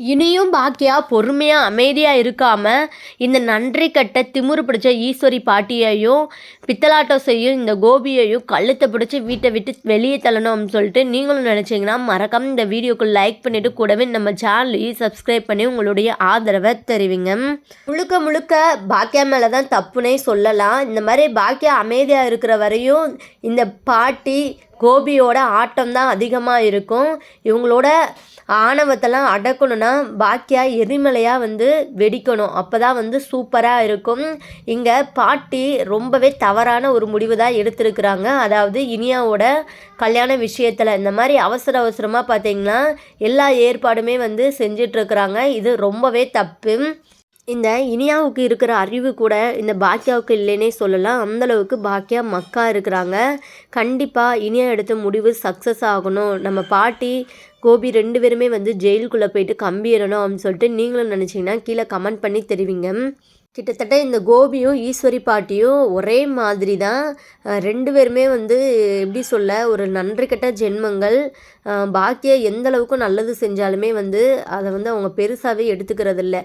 இனியும் பாக்கியா பொறுமையாக அமைதியாக இருக்காமல் இந்த நன்றி கட்ட திமிரு பிடிச்ச ஈஸ்வரி பாட்டியையும் பித்தலாட்டம் செய்யும் இந்த கோபியையும் கழுத்தை பிடிச்சி வீட்டை விட்டு வெளியே தள்ளணும் அப்படின்னு சொல்லிட்டு நீங்களும் நினச்சிங்கன்னா மறக்காம இந்த வீடியோக்கு லைக் பண்ணிவிட்டு கூடவே நம்ம சேனலையும் சப்ஸ்கிரைப் பண்ணி உங்களுடைய ஆதரவை தெரிவிங்க. முழுக்க முழுக்க பாக்கியா மேலே தான் தப்புனே சொல்லலாம். இந்த மாதிரி பாக்கியா அமைதியாக இருக்கிற வரையும் இந்த பாட்டி கோபியோட ஆட்டம் தான் அதிகமாக இருக்கும். இவங்களோட ஆணவத்தெல்லாம் அடக்கணும்னா பாக்கியா எரிமலையாக வந்து வெடிக்கணும். அப்போ தான் வந்து சூப்பராக இருக்கும். இங்கே பாட்டி ரொம்பவே தவறான ஒரு முடிவு தான் எடுத்திருக்கிறாங்க. அதாவது இனியாவோட கல்யாண விஷயத்தில் இந்த மாதிரி அவசர அவசரமாக பார்த்தீங்கன்னா எல்லா ஏற்பாடுமே வந்து செஞ்சிட்ருக்குறாங்க. இது ரொம்பவே தப்பு. இந்த இனியாவுக்கு இருக்கிற அறிவு கூட இந்த பாக்கியாவுக்கு இல்லைன்னே சொல்லலாம். அந்தளவுக்கு பாக்கியா மக்கா இருக்கிறாங்க. கண்டிப்பாக இனியா எடுத்த முடிவு சக்ஸஸ் ஆகணும். நம்ம பாட்டி கோபி ரெண்டு பேருமே வந்து ஜெயிலுக்குள்ளே போயிட்டு கம்பிடணும் அப்படின்னு சொல்லிட்டு நீங்களும் நினச்சிங்கன்னா கீழே கமெண்ட் பண்ணி தெரிவிங்க. கிட்டத்தட்ட இந்த கோபியும் ஈஸ்வரி பாட்டியும் ஒரே மாதிரி தான் ரெண்டு பேருமே வந்து எப்படி சொல்ல ஒரு நன்றி கெட்ட ஜென்மங்கள். பாக்கிய எந்த அளவுக்கு நல்லது செஞ்சாலுமே வந்து அதை வந்து அவங்க பெருசாகவே எடுத்துக்கிறது இல்லை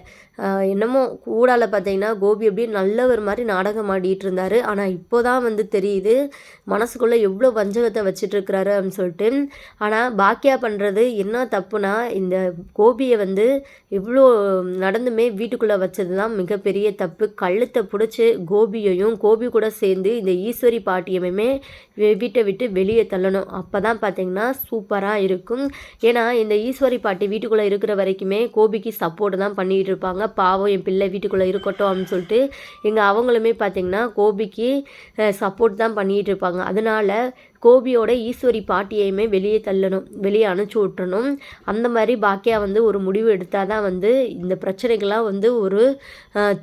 என்னமோ கூடால பார்த்தீங்கன்னா கோபி அப்படியே நல்லவர் மாதிரி நாடகம் ஆடிட்டு இருந்தார். ஆனால் இப்போ தான் வந்து தெரியுது மனசுக்குள்ளே எவ்வளோ வஞ்சகத்தை வச்சிட்ருக்கிறாரு அப்படின்னு சொல்லிட்டு. ஆனால் பாக்கியா பண்ணுறது என்ன தப்புனா இந்த கோபியை வந்து எவ்வளோ நடந்துமே வீட்டுக்குள்ளே வச்சது தான் மிகப்பெரிய தப்பு கழுத்தை பிடிச்சி கோபியையும் கோபி கூட சேர்ந்து இந்த ஈஸ்வரி பாட்டியமே வீட்டை விட்டு வெளியே தள்ளணும். அப்போ தான் பார்த்தீங்கன்னா சூப்பராக இருக்கும். ஏன்னா இந்த ஈஸ்வரி பாட்டி வீட்டுக்குள்ளே இருக்கிற வரைக்குமே கோபிக்கு சப்போர்ட் தான் பண்ணிகிட்டு இருப்பாங்க. பாவம் என் பிள்ளை வீட்டுக்குள்ளே இருக்கட்டும் அப்படின்னு சொல்லிட்டு எங்கள் அவங்களுமே பார்த்திங்கன்னா கோபிக்கு சப்போர்ட் தான் பண்ணிகிட்டு இருப்பாங்க. அதனால் கோபியோட ஈஸ்வரி பாட்டியையுமே வெளியே தள்ளணும் வெளியே அனுப்பிச்சி விட்டுறணும். அந்த மாதிரி பாக்கியா வந்து ஒரு முடிவு எடுத்தால் தான் வந்து இந்த பிரச்சனைகள்லாம் வந்து ஒரு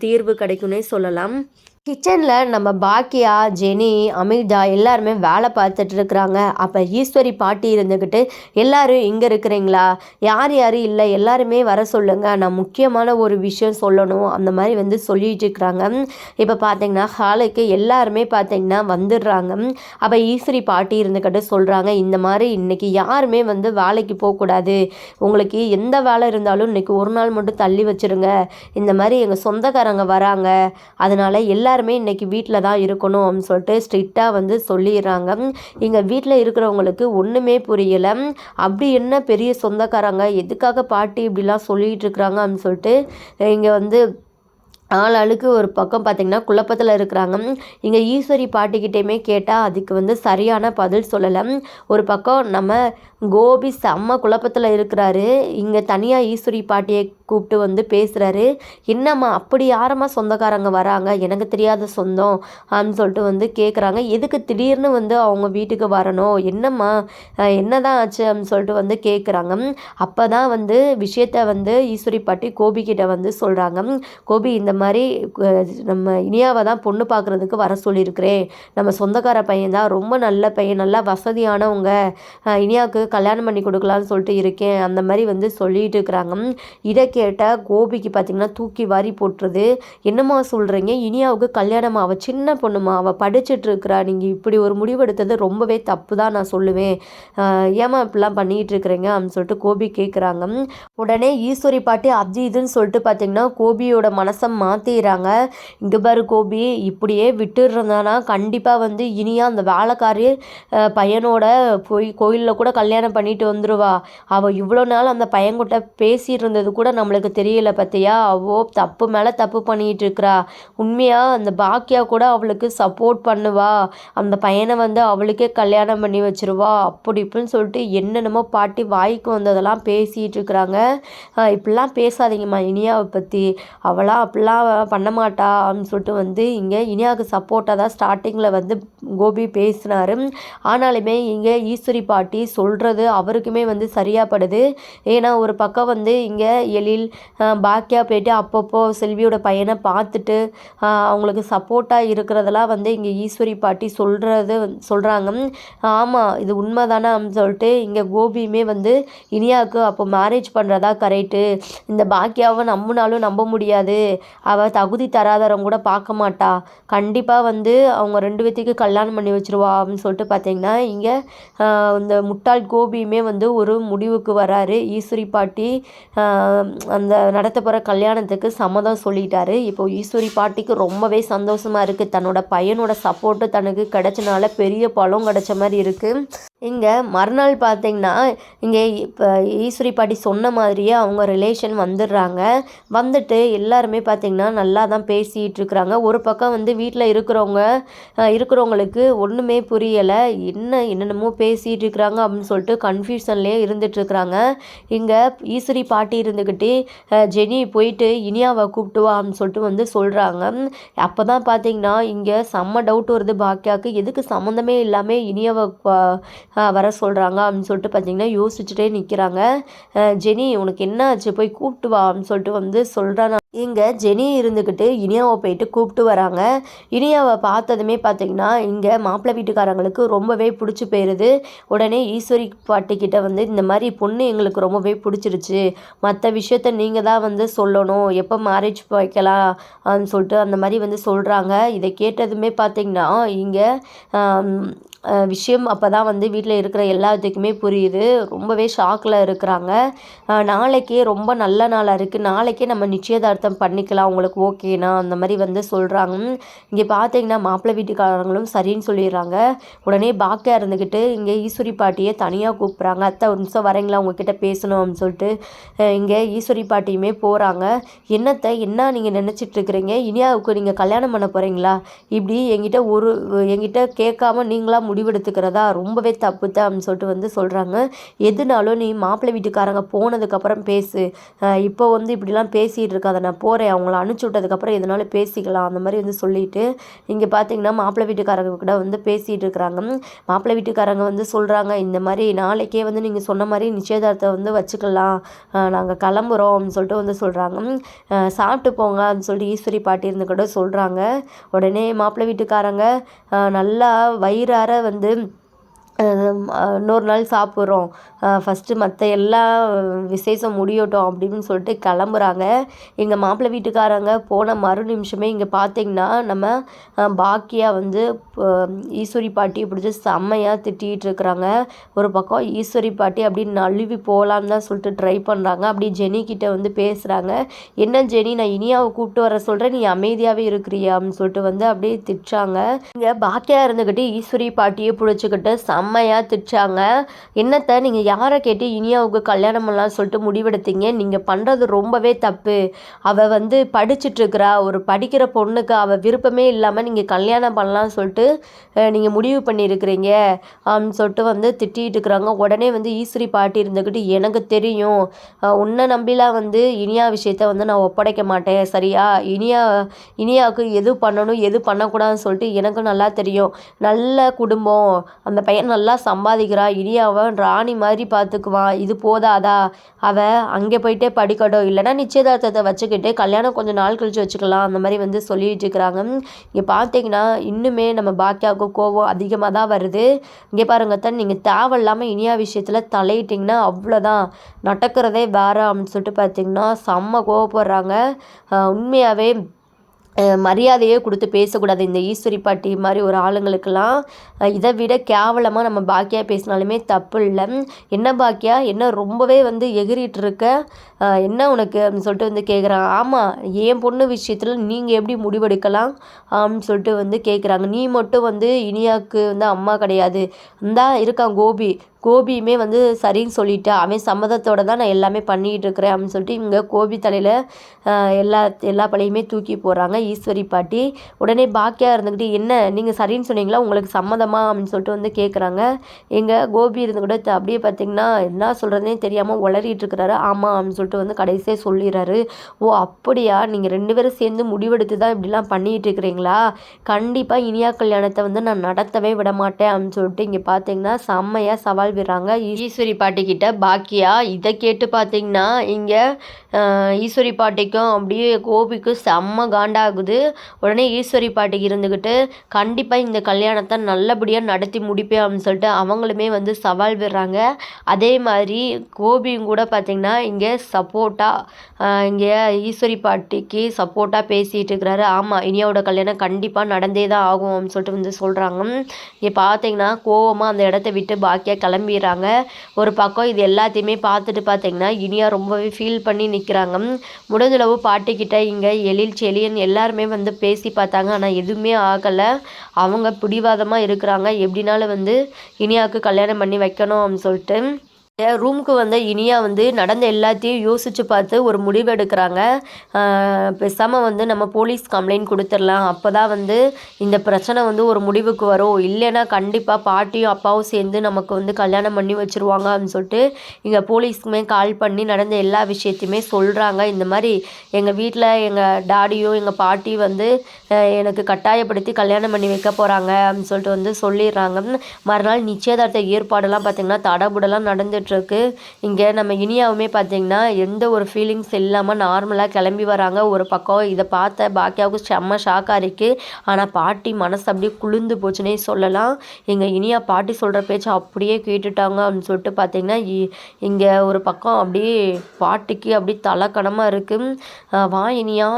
தீர்வு கிடைக்கும்னே சொல்லலாம். கிச்சனில் நம்ம பாக்கியா ஜெனி அமிர்தா எல்லாருமே வேலை பார்த்துட்டு இருக்கிறாங்க. அப்போ ஈஸ்வரி பாட்டி இருந்துக்கிட்டு எல்லாரும் இங்கே இருக்கிறீங்களா? யார் யார் இல்லை? எல்லாருமே வர சொல்லுங்கள் நான் முக்கியமான ஒரு விஷயம் சொல்லணும். அந்த மாதிரி வந்து சொல்லிட்டு இருக்கிறாங்க. இப்போ பார்த்தீங்கன்னா ஹாலுக்கு எல்லாருமே பார்த்தீங்கன்னா வந்துடுறாங்க. அப்போ ஈஸ்வரி பாட்டி இருந்துக்கிட்டு சொல்கிறாங்க இந்த மாதிரி இன்றைக்கி யாருமே வந்து வேலைக்கு போகக்கூடாது. உங்களுக்கு எந்த வேலை இருந்தாலும் இன்றைக்கி ஒரு நாள் மட்டும் தள்ளி வச்சுருங்க. இந்த மாதிரி எங்கள் சொந்தக்காரங்க வராங்க. அதனால் எல்லாரும் எல்லாருமே இன்றைக்கி வீட்டில் தான் இருக்கணும் அப்படின்னு சொல்லிட்டு ஸ்ட்ரிக்டாக வந்து சொல்லிடுறாங்க. இங்கே வீட்டில் இருக்கிறவங்களுக்கு ஒன்றுமே புரியலை. அப்படி என்ன பெரிய சொந்தக்காரங்க? எதுக்காக பாட்டி இப்படிலாம் சொல்லிகிட்டு இருக்கிறாங்க அப்படின்னு சொல்லிட்டு இங்கே வந்து ஆள் ஆளுக்கு ஒரு பக்கம் பார்த்திங்கன்னா குழப்பத்தில் இருக்கிறாங்க. இங்கே ஈஸ்வரி பாட்டிக்கிட்டேயுமே கேட்டால் அதுக்கு வந்து சரியான பதில் சொல்லலை. ஒரு பக்கம் நம்ம கோபி செம்ம குழப்பத்தில் இருக்கிறாரு. இங்கே தனியாக ஈஸ்வரி பாட்டியை கூப்பிட்டு வந்து பேசுகிறாரு என்னம்மா அப்படி யாரம்மா சொந்தக்காரங்க வராங்க? எனக்கு தெரியாத சொந்தம் அப்படின்னு சொல்லிட்டு வந்து கேட்குறாங்க எதுக்கு திடீர்னு வந்து அவங்க வீட்டுக்கு வரணும்? என்னம்மா என்னதான் ஆச்சு அப்படின்னு சொல்லிட்டு வந்து கேட்குறாங்க அப்போ தான் வந்து விஷயத்த வந்து ஈஸ்வரி பாட்டி கோபிக்கிட்ட வந்து சொல்கிறாங்க கோபி இந்த மாதிரி நம்ம இனியாவை தான் பொண்ணு பார்க்குறதுக்கு வர சொல்லியிருக்கிறேன். நம்ம சொந்தக்கார பையன் தான் ரொம்ப நல்ல பையன் நல்லா வசதியானவங்க. இனியாவுக்கு கல்யாணம் பண்ணி கொடுக்கலான்னு சொல்லிட்டு இருக்கேன். அந்த மாதிரி வந்து சொல்லிட்டு இருக்கிறாங்க. இதை கேட்ட கோபிக்கு பார்த்திங்கன்னா தூக்கி வாரி போட்டுருது. என்னம்மா சொல்கிறீங்க இனியாவுக்கு கல்யாணம் அவள் சின்ன பொண்ணுமா அவள் படிச்சுட்டு இருக்கிறா. நீங்கள் இப்படி ஒரு முடிவெடுத்தது ரொம்பவே தப்பு தான் நான் சொல்லுவேன். ஏமா இப்படிலாம் பண்ணிகிட்டு இருக்கிறீங்க? அப்படின்னு சொல்லிட்டு கோபி கேட்குறாங்க உடனே ஈஸ்வரி பாட்டி அது இதுன்னு சொல்லிட்டு பார்த்தீங்கன்னா கோபியோட மனசை மாற்றிடுறாங்க இங்கே பாரு கோபி இப்படியே விட்டுருந்தானா கண்டிப்பாக வந்து இனியா அந்த வேலைக்காரி பையனோட போய் கோயிலில் கூட கல்யாணம் பண்ணிட்டு வந்துடுவா அவள் இவ்வளோ நாள் அந்த பையன்கிட்ட பேசிட்டு இருந்தது கூட நம்ம நம்மளுக்கு தெரியல பார்த்தியா அவோ தப்பு மேலே தப்பு பண்ணிகிட்டு இருக்கிறா உண்மையாக அந்த பாக்கியா கூட அவளுக்கு சப்போர்ட் பண்ணுவா. அந்த பையனை வந்து அவளுக்கே கல்யாணம் பண்ணி வச்சிருவா. அப்படி இப்படின்னு சொல்லிட்டு என்னென்னமோ பாட்டி வாய்க்கு வந்ததெல்லாம் பேசிகிட்டு இருக்கிறாங்க இப்படிலாம் பேசாதீங்கம்மா இனியாவை பற்றி அவளாம் அப்படிலாம் பண்ண மாட்டா அப்படின்னு சொல்லிட்டு வந்து இங்கே இனியாவுக்கு சப்போர்ட்டாக தான் ஸ்டார்டிங்கில் வந்து கோபி பேசினார். ஆனாலுமே இங்கே ஈஸ்வரி பாட்டி சொல்கிறது அவருக்குமே வந்து சரியாகப்படுது ஏன்னா ஒரு பக்கம் வந்து இங்கே எழில் பாக்கியா போயிட்டு அப்பப்போ செல்வியோட பையனை பார்த்துட்டு அவங்களுக்கு சப்போர்ட்டாக இருக்கிறதெல்லாம் வந்து இங்கே ஈஸ்வரி பாட்டி சொல்கிறது சொல்கிறாங்க ஆமாம் இது உண்மை தானே அப்படின்னு சொல்லிட்டு இங்கே கோபியுமே வந்து இனியாவுக்கு அப்போ மேரேஜ் பண்ணுறதா கரெக்டு இந்த பாக்கியாவை நம்பினாலும் நம்ப முடியாது. அவள் தகுதி தராதரம் கூட பார்க்க மாட்டா. கண்டிப்பாக வந்து அவங்க ரெண்டு பேத்துக்கு கல்யாணம் பண்ணி வச்சுருவா அப்படின்னு சொல்லிட்டு பார்த்தீங்கன்னா இங்கே இந்த முட்டாள் கோபியுமே வந்து ஒரு முடிவுக்கு வராரு. ஈஸ்வரி பாட்டி அந்த நடத்த போகிற கல்யாணத்துக்கு சம்மதம் சொல்லிட்டாரு. இப்போ ஈஸ்வரி பாட்டிக்கு ரொம்பவே சந்தோஷமாக இருக்குது தன்னோட பையனோட சப்போர்ட்டு தனக்கு கிடச்சனால பெரிய பலம் கிடச்ச மாதிரி இருக்குது இங்கே மறுநாள் பார்த்தீங்கன்னா இங்கே இப்போ ஈஸ்வரி பாட்டி சொன்ன மாதிரியே அவங்க ரிலேஷன் வந்துடுறாங்க. வந்துட்டு எல்லாருமே பார்த்திங்கன்னா நல்லா தான் பேசிகிட்டு இருக்கிறாங்க. ஒரு பக்கம் வந்து வீட்டில் இருக்கிறவங்க இருக்கிறவங்களுக்கு ஒன்றுமே புரியலை. என்ன என்னென்னமோ பேசிகிட்டு இருக்கிறாங்க அப்படின்னு சொல்லிட்டு கன்ஃபியூஷன்லேயே இருந்துகிட்ருக்குறாங்க இங்கே ஈஸ்வரி பாட்டி இருந்துக்கிட்டு ஜெனி போயிட்டு இனியாவை கூப்பிட்டு வா அப்படின்னு சொல்லிட்டு வந்து சொல்கிறாங்க அப்போ தான் பார்த்தீங்கன்னா இங்கே செம்ம டவுட் வருது பாக்கியாவுக்கு எதுக்கு சம்மந்தமே இல்லாமல் இனியாவை வர சொல்கிறாங்க அப்படின்னு சொல்லிட்டு பார்த்தீங்கன்னா யோசிச்சுட்டே நிற்கிறாங்க ஜெனி உனக்கு என்ன ஆச்சு? போய் கூப்பிட்டு வா அப்படின்னு சொல்லிட்டு வந்து சொல்கிறான் இங்கே ஜெனி இருந்துக்கிட்டு இனியாவை போயிட்டு கூப்பிட்டு வராங்க. இனியாவை பார்த்ததுமே பார்த்தீங்கன்னா இங்கே மாப்பிள்ளை வீட்டுக்காரங்களுக்கு ரொம்பவே பிடிச்சி போயிடுது உடனே ஈஸ்வரி பாட்டிக்கிட்ட வந்து இந்த மாதிரி பொண்ணு எங்களுக்கு ரொம்பவே பிடிச்சிருச்சு. மற்ற விஷயத்த நீங்கள் தான் வந்து சொல்லணும். எப்போ மேரேஜ் வைக்கலாம் அப்படின்னு சொல்லிட்டு அந்த மாதிரி வந்து சொல்கிறாங்க இதை கேட்டதுமே பார்த்தீங்கன்னா இங்கே விஷயம் அப்போ தான் வந்து வீட்டில் இருக்கிற எல்லாத்துக்குமே புரியுது. ரொம்பவே ஷாக்கில் இருக்கிறாங்க. நாளைக்கே ரொம்ப நல்ல நாளாக இருக்குது நாளைக்கே நம்ம நிச்சயதார்த்தம் பண்ணிக்கலாம். உங்களுக்கு ஓகேனா அந்த மாதிரி வந்து சொல்கிறாங்க இங்கே பார்த்தீங்கன்னா மாப்பிள்ளை வீட்டுக்காரங்களும் சரின்னு சொல்லிடுறாங்க. உடனே பாக்கியாக இருந்துக்கிட்டு இங்கே ஈஸ்வரி பாட்டியை தனியாக கூப்பிட்றாங்க. அத்தை ஒரு நிமிஷம் வரீங்களா? உங்ககிட்ட பேசணும் அப்படின்னு சொல்லிட்டு இங்கே ஈஸ்வரி பாட்டியுமே போகிறாங்க என்னத்தை? என்ன நீங்கள் நினச்சிட்டு இருக்கிறீங்க? இனியாவுக்கு நீங்கள் கல்யாணம் பண்ண போகிறீங்களா இப்படி என்கிட்ட ஒரு என்கிட்ட கேட்காம நீங்களாக முடிவெடுத்துக்கிறதா? ரொம்பவே தப்பு தான் அப்படின்னு சொல்லிட்டு வந்து சொல்கிறாங்க எதுனாலும் நீ மாப்பிள்ளை வீட்டுக்காரங்க போனதுக்கப்புறம் பேசு. இப்போ வந்து இப்படிலாம் பேசிகிட்டு இருக்காத. நான் போகிறேன் அவங்கள அனுப்பிச்சி விட்டதுக்கப்புறம் எதுனாலும் பேசிக்கலாம். அந்த மாதிரி வந்து சொல்லிட்டு இங்கே பார்த்தீங்கன்னா மாப்பிள்ளை வீட்டுக்காரங்க கூட வந்து பேசிகிட்டு இருக்கிறாங்க மாப்பிள்ளை வீட்டுக்காரங்க வந்து சொல்கிறாங்க இந்த மாதிரி நாளைக்கே வந்து நீங்கள் சொன்ன மாதிரி நிச்சயதார்த்தம் வந்து வச்சுக்கலாம். நாங்கள் கிளம்புறோம் அப்படின்னு சொல்லிட்டு வந்து சொல்கிறாங்க சாப்பிட்டு போங்க அப்படின்னு சொல்லிட்டு ஈஸ்வரி பாட்டி இருந்து கூட சொல்கிறாங்க உடனே மாப்பிள்ளை வீட்டுக்காரங்க நல்லா வயிறார வந்து இன்னொரு நாள் சாப்பிட்றோம். ஃபஸ்ட்டு மற்ற எல்லா விசேஷம் முடியட்டும் அப்படின்னு சொல்லிட்டு கிளம்புறாங்க. எங்கள் மாப்பிள்ளை வீட்டுக்காரங்க போன மறு நிமிஷமே இங்கே பார்த்தீங்கன்னா நம்ம பாக்கியாக பாக்கியா வந்து ஈஸ்வரி பாட்டி பிடிச்சி செம்மையாக திட்டிகிட்டு இருக்கிறாங்க. ஒரு பக்கம் ஈஸ்வரி பாட்டி அப்படி நழுவி போகலான்னு தான் சொல்லிட்டு ட்ரை பண்ணுறாங்க அப்படி ஜெனி வந்து பேசுகிறாங்க என்ன ஜெனி நான் இனியாவை கூப்பிட்டு வர சொல்கிறேன் நீ அமைதியாகவே இருக்கிறியா அப்படின்னு சொல்லிட்டு வந்து அப்படியே திட்டுறாங்க. இங்கே பாக்கியா இருந்துக்கிட்டு ஈஸ்வரி பாட்டியை பிடிச்சிக்கிட்டு செம்மையாக திட்டாங்க என்னத்தை நீங்கள் யாரை கேட்டு இனியாவுக்கு கல்யாணம் பண்ணலாம் சொல்லிட்டு முடிவெடுத்தீங்க? நீங்கள் பண்ணுறது ரொம்பவே தப்பு. அவள் வந்து படிச்சிட்டுருக்குறா ஒரு படிக்கிற பொண்ணுக்கு அவள் விருப்பமே இல்லாமல் நீங்கள் கல்யாணம் பண்ணலாம்னு சொல்லிட்டு நீங்கள் முடிவு பண்ணியிருக்கிறீங்க. அப்படின்னு சொல்லிட்டு வந்து திட்டிகிட்டு இருக்கிறாங்க உடனே வந்து ஈஸ்வரி பாட்டி இருந்துக்கிட்டு எனக்கு தெரியும். உன்னை நம்பிலாம் வந்து இனியா விஷயத்த வந்து நான் ஒப்படைக்க மாட்டேன். சரியா? இனியா இனியாவுக்கு எது பண்ணணும் எது பண்ணக்கூடாதுன்னு சொல்லிட்டு எனக்கு நல்லா தெரியும். நல்ல குடும்பம். அந்த பையன் நல்லா நல்லா சம்பாதிக்கிறாள் இனி அவன் ராணி மாதிரி பார்த்துக்குவான் இது போதாதா? அவள் அங்கே போயிட்டே படிக்கட்டும் இல்லைனா நிச்சயதார்த்தத்தை வச்சுக்கிட்டு கல்யாணம் கொஞ்சம் நாள் கழிச்சு வச்சுக்கலாம். அந்த மாதிரி வந்து சொல்லிட்டு இருக்கிறாங்க. இங்கே பார்த்தீங்கன்னா இன்னுமே நம்ம பாக்கியாவுக்கு கோவம் அதிகமாக தான் வருது. இங்கே பாருங்க தான் நீங்கள் தேவையில்லாமல் இனியா விஷயத்தில் தலையிட்டிங்கன்னா அவ்வளோதான் நடக்கிறதே வேற அப்படின்னு சொல்லிட்டு பார்த்தீங்கன்னா செம்ம கோவப்படுறாங்க. உண்மையாகவே மரியாதையே கொடுத்து பேசக்கூடாது. இந்த ஈஸ்வரி பாட்டி மாதிரி ஒரு ஆளுங்களுக்கெல்லாம் இதை விட கேவலமாக நம்ம பாக்கியாக பேசினாலுமே தப்பு இல்லை. என்ன பாக்கியா? என்ன ரொம்பவே வந்து எகிரிட்டு இருக்க என்ன உனக்கு? அப்படின்னு சொல்லிட்டு வந்து கேட்குறாங்க ஆமாம் என் பொண்ணு விஷயத்தில் நீங்கள் எப்படி முடிவெடுக்கலாம்? அப்படின்னு சொல்லிட்டு வந்து கேட்குறாங்க நீ மட்டும் வந்து இனியாவுக்கு வந்து அம்மா கிடையாது. இந்தா இருக்கான் கோபி. கோபியுமே வந்து சரின்னு சொல்லிட்டா. அவன் சம்மதத்தோட தான் நான் எல்லாமே பண்ணிக்கிட்டு இருக்கிறேன் அப்படின்னு சொல்லிட்டு இங்கே கோபி தலையில் எல்லா எல்லா பழையுமே தூக்கி போடுறாங்க. ஈஸ்வரி பாட்டி உடனே பாக்கியாக இருந்துக்கிட்டு என்ன நீங்கள் சரின்னு சொன்னீங்களா? உங்களுக்கு சம்மதமா? அப்படின்னு சொல்லிட்டு வந்து கேட்குறாங்க எங்கள் கோபி இருந்து கூட த- அப்படியே பார்த்தீங்கன்னா என்ன சொல்கிறதுனே தெரியாமல் உளறிட்டு இருக்கிறாரு. ஆமாம் அப்படின்னு சொல்லிட்டு வந்து கடைசியாக சொல்லிடுறாரு ஓ அப்படியா? நீங்கள் ரெண்டு பேரும் சேர்ந்து முடிவெடுத்து தான் இப்படிலாம் பண்ணிட்டு இருக்கிறீங்களா? கண்டிப்பாக இனியா கல்யாணத்தை வந்து நான் நடத்தவே விட மாட்டேன் அப்படின்னு சொல்லிட்டு இங்கே பார்த்தீங்கன்னா செம்மையாக சவால் விடுறாங்க ஈஸ்வரி பாட்டி கிட்ட பாக்கியா இதை கேட்டு பார்த்தீங்கன்னா இங்கே ஈஸ்வரி பாட்டிக்கும் அப்படியே கோபிக்கும் செம்ம காண்டாகுது. உடனே ஈஸ்வரி பாட்டிக்கு இருந்துக்கிட்டு கண்டிப்பாக இந்த கல்யாணத்தை நல்லபடியாக நடத்தி முடிப்பேன் அப்படின்னு சொல்லிட்டு அவங்களுமே வந்து சவால் விடுறாங்க. அதே மாதிரி கோபியும் கூட பார்த்திங்கன்னா இங்கே சப்போர்ட்டாக இங்கே ஈஸ்வரி பாட்டிக்கு சப்போர்ட்டாக பேசிகிட்டு இருக்கிறாரு. ஆமாம் இனியாவோட கல்யாணம் கண்டிப்பாக நடந்தே தான் ஆகும் அப்படின்னு சொல்லிட்டு வந்து சொல்கிறாங்க இங்கே பார்த்தீங்கன்னா கோவமாக அந்த இடத்த விட்டு பாக்கியாக கிளம்பிடுறாங்க. ஒரு பக்கம் இது எல்லாத்தையுமே பார்த்துட்டு பார்த்தீங்கன்னா இனியா ரொம்பவே ஃபீல் பண்ணி நிற்கிறாங்க முடிஞ்சளவு பாட்டிக்கிட்ட இங்கே எழில் செழியன் எல்லாருமே வந்து பேசி பார்த்தாங்க. ஆனால் எதுவுமே ஆகலை. அவங்க பிடிவாதமாக இருக்கிறாங்க. எப்படினாலும் வந்து இனியாவுக்கு கல்யாணம் பண்ணி வைக்கணும் அப்படின்னு சொல்லிட்டு. ரூமுக்கு வந்த இனியா வந்து நடந்த எல்லாத்தையும் யோசித்து பார்த்து ஒரு முடிவு எடுக்கிறாங்க பேசாமல் வந்து நம்ம போலீஸ் கம்ப்ளைண்ட் கொடுத்துடலாம். அப்போ தான் வந்து இந்த பிரச்சனை வந்து ஒரு முடிவுக்கு வரும். இல்லைன்னா கண்டிப்பாக பாட்டியும் அப்பாவும் சேர்ந்து நமக்கு வந்து கல்யாணம் பண்ணி வச்சுருவாங்க அப்படின்னு சொல்லிட்டு இங்கே போலீஸ்க்குமே கால் பண்ணி நடந்த எல்லா விஷயத்தையுமே சொல்கிறாங்க இந்த மாதிரி எங்கள் வீட்டில் எங்கள் டாடியும் எங்கள் பாட்டி வந்து எனக்கு கட்டாயப்படுத்தி கல்யாணம் பண்ணி வைக்க போகிறாங்க அப்படின்னு சொல்லிட்டு வந்து சொல்லிடுறாங்க மறுநாள் நிச்சயதார்த்த ஏற்பாடெல்லாம் பார்த்திங்கன்னா தடபுடலாம் நடந்துட்டு போயிட்டுருக்கு இங்கே நம்ம இனியாவுமே பார்த்திங்கன்னா எந்த ஒரு ஃபீலிங்ஸ் இல்லாமல் நார்மலாக கிளம்பி வராங்க. ஒரு பக்கம் இதை பார்த்த பாக்கியாவுக்கு செம்ம ஷாக்காக இருக்குது ஆனால் பாட்டி மனசு அப்படியே குளிர்ந்து போச்சுன்னே சொல்லலாம். எங்கள் இனியா பாட்டி சொல்கிற பேச்சு அப்படியே கேட்டுட்டாங்க அப்படின்னு சொல்லிட்டு பார்த்திங்கன்னா இங்கே ஒரு பக்கம் அப்படியே பாட்டிக்கு அப்படியே தலைக்கணமாக இருக்குது வா இனியா.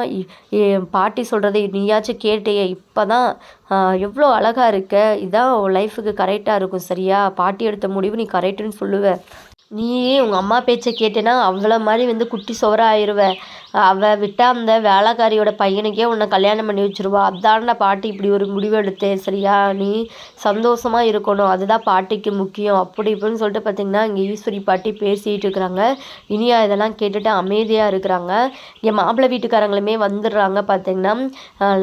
பாட்டி சொல்கிறத நீயாச்சும் கேட்டே இப்போ தான் எவ்வளோ அழகாக இருக்க? இதான் லைஃபுக்கு கரெக்டாக இருக்கும் சரியா? பாட்டி எடுத்த முடிவு நீ கரெக்டுன்னு சொல்லுவ. நீயே உங்கள் அம்மா பேச்சை கேட்டேன்னா அவ்வளோ மாதிரி வந்து குட்டி சுவராக ஆயிடுவ அவள் விட்டால் அந்த வேலைக்காரியோட பையனுக்கே உன்னை கல்யாணம் பண்ணி வச்சுருவா. அதான்டா பாட்டி இப்படி ஒரு முடிவு எடுத்தேன் சரியா? நீ சந்தோஷமாக இருக்கணும். அதுதான் பாட்டிக்கு முக்கியம். அப்படி இப்படின்னு சொல்லிட்டு பார்த்தீங்கன்னா இங்கே ஈஸ்வரி பாட்டி பேசிகிட்டு இருக்கிறாங்க. இனியா இதெல்லாம் கேட்டுட்டு அமைதியாக இருக்கிறாங்க. இங்கே மாப்பிள்ளை வீட்டுக்காரங்களுமே வந்துடுறாங்க பார்த்தீங்கன்னா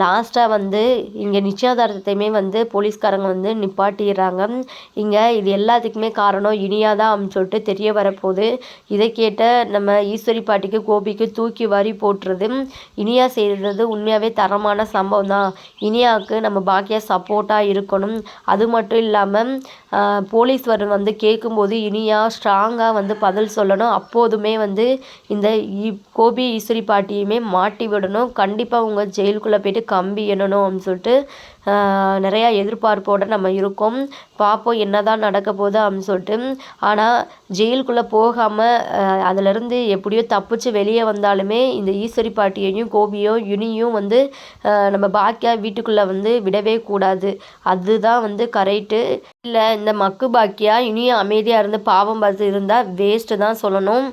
லாஸ்ட்டாக வந்து இங்கே நிச்சயதார்த்தத்தையுமே வந்து போலீஸ்காரங்க வந்து நிப்பாட்டிடுறாங்க. இங்கே இது எல்லாத்துக்குமே காரணம் இனியா தான் அப்படின்னு சொல்லிட்டு தெரிய வரப்போகுது. இதை கேட்ட நம்ம ஈஸ்வரி பாட்டிக்கு கோபிக்கு தூக்கி வாரி போட்டுறது இனியா செய்கிறது உண்மையாகவே தரமான சம்பவம் தான். இனியாவுக்கு நம்ம பாக்கியா சப்போர்ட்டாக இருக்கணும். அது மட்டும் இல்லாமல் போலீஸ் வந்து கேட்கும்போது இனியா ஸ்ட்ராங்காக வந்து பதில் சொல்லணும். அப்போதுமே வந்து இந்த கோபி ஈஸ்வரி பாட்டியுமே மாட்டி விடணும். கண்டிப்பாக உங்கள் ஜெயிலுக்குள்ளே போயிட்டு கம்பி எண்ணணும் அப்படின்னு சொல்லிட்டு நிறையா எதிர்பார்ப்போடு நம்ம இருக்கோம். பார்ப்போம் என்ன தான் நடக்க போகுது அப்படின்னு சொல்லிட்டு. ஆனால் ஜெயில் ஜெயிலுக்குள்ளே போகாமல் அதிலேருந்து எப்படியோ தப்பிச்சு வெளியே வந்தாலுமே இந்த ஈஸ்வரி பாட்டியையும் கோபியோ யுனியும் வந்து நம்ம பாக்கியா வீட்டுக்குள்ளே வந்து விடவே கூடாது. அதுதான் வந்து கரெக்டு இல்லை இந்த மக்கு பாக்கியா இனியும் அமைதியாக இருந்து பாவம் பார்த்து இருந்தால் வேஸ்ட்டு தான் சொல்லணும்.